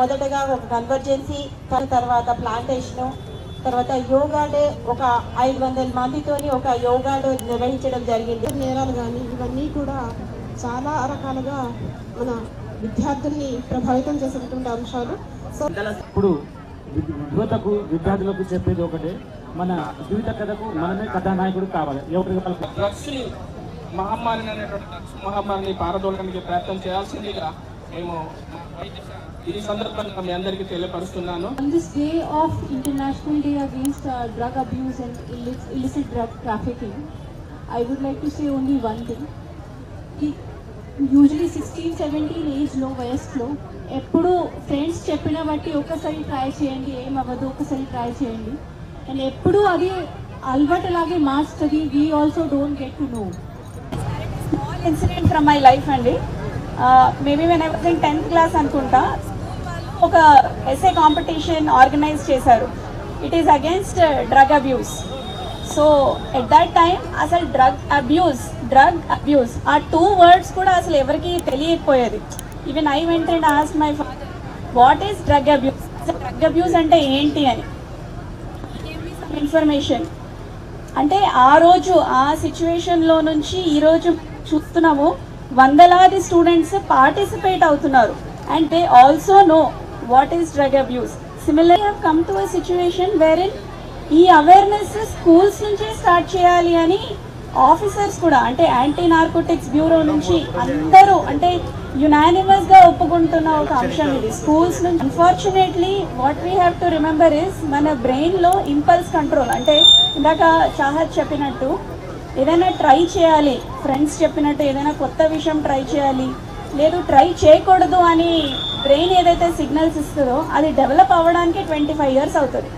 మొదటగా ఒక కన్వర్జెన్సీ తర్వాత ప్లాంటేషను తర్వాత యోగా డే ఒక ఐదు వందల మందితోని ఒక యోగా డే నిర్వహించడం జరిగింది. నేరాలు కానీ ఇవన్నీ కూడా చాలా రకాలుగా మన విద్యార్థుల్ని ప్రభావితం చేసేటటువంటి అంశాలు. సో ఇప్పుడు యువతకు విద్యార్థులకు చెప్పేది ఒకటే మన జీవిత కథకు మనమే కథానాయకుడు కావాలి. ఎవరికి వాళ్ళకి డ్రగ్స్ని మహమ్మారిని అనేటువంటి డ్రగ్స్ మహమ్మారిని పారదోలడానికి ప్రయత్నం చేయాల్సిందిగా మేము ఈ సందర్భంగా మీ అందరికీ తెలియపరుస్తున్నాను. On this day of International Day Against uh, Drug Abuse and illicit, illicit drug trafficking, I would like to say only one thing. ఈ- యూజువలీ సిక్స్టీన్ సెవెంటీన్ ఏజ్లో వయసులో ఎప్పుడు ఫ్రెండ్స్ చెప్పిన బట్టి ఒకసారి ట్రై చేయండి ఏం అవ్వదు ఒకసారి ట్రై చేయండి. అండ్ ఎప్పుడు అది అలవాటులాగే మార్చుతుంది we also don't get to know small incident from my life అండి maybe when I was in tenth class అనుకుంటా ఒక ఎస్ఏ కాంపిటీషన్ ఆర్గనైజ్ చేశారు. It is against drug abuse so at that time అసలు drug abuse drug abuse ఆ two words కూడా అసలు ఎవరికి తెలియకపోయేది. Even I went and asked my father what is drug abuse drug abuse అంటే ఏంటి అని? Information అంటే ఆ రోజు ఆ సిచ్యువేషన్లో నుంచి ఈరోజు చూస్తున్నాము వందలాది స్టూడెంట్స్ పార్టిసిపేట్ అవుతున్నారు. And they also know what is drug abuse similar have come to a situation where in ఈ అవేర్నెస్ స్కూల్స్ నుంచే స్టార్ట్ చేయాలి అని ఆఫీసర్స్ కూడా అంటే యాంటీ నార్కోటిక్స్ బ్యూరో నుంచి అందరూ అంటే యునానిమస్గా ఒప్పుకుంటున్న ఒక అంశం ఇది. స్కూల్స్ నుంచి unfortunately what we have to remember is మన బ్రెయిన్లో ఇంపల్స్ కంట్రోల్ అంటే ఇందాక చాహర్ చెప్పినట్టు ఏదైనా ట్రై చేయాలి. ఫ్రెండ్స్ చెప్పినట్టు ఏదైనా కొత్త విషయం ట్రై చేయాలి. లేదు ట్రై చేయకూడదు అని బ్రెయిన్ ఏదైతే సిగ్నల్స్ ఇస్తుందో అది డెవలప్ అవ్వడానికి ట్వంటీ ఫైవ్ ఇయర్స్ అవుతుంది.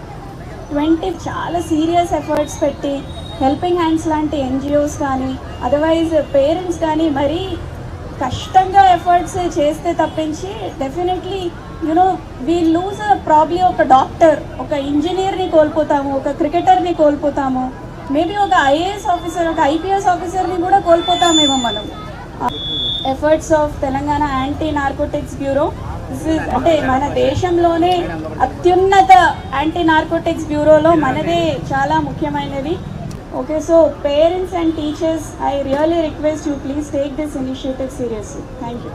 ట్వంటీ చాలా సీరియస్ ఎఫర్ట్స్ పెట్టి హెల్పింగ్ హ్యాండ్స్ లాంటి ఎన్జిఓస్ కానీ అదర్వైజ్ పేరెంట్స్ కానీ మరీ కష్టంగా ఎఫర్ట్స్ చేస్తే తప్పించి definitely you know we lose probably ఒక డాక్టర్ ఒక ఇంజనీర్ని కోల్పోతాము ఒక క్రికెటర్ని కోల్పోతాము. మేబీ ఒక ఐఏఎస్ ఆఫీసర్ ఒక ఐపీఎస్ ఆఫీసర్ని కూడా కోల్పోతామేమో మనం. Efforts of Telangana anti narcotics bureau అంటే మన దేశంలోనే అత్యున్నత యాంటీ నార్కోటిక్స్ బ్యూరోలో మనదే చాలా ముఖ్యమైనది. Okay so parents and teachers I really request you please take this initiative seriously thank you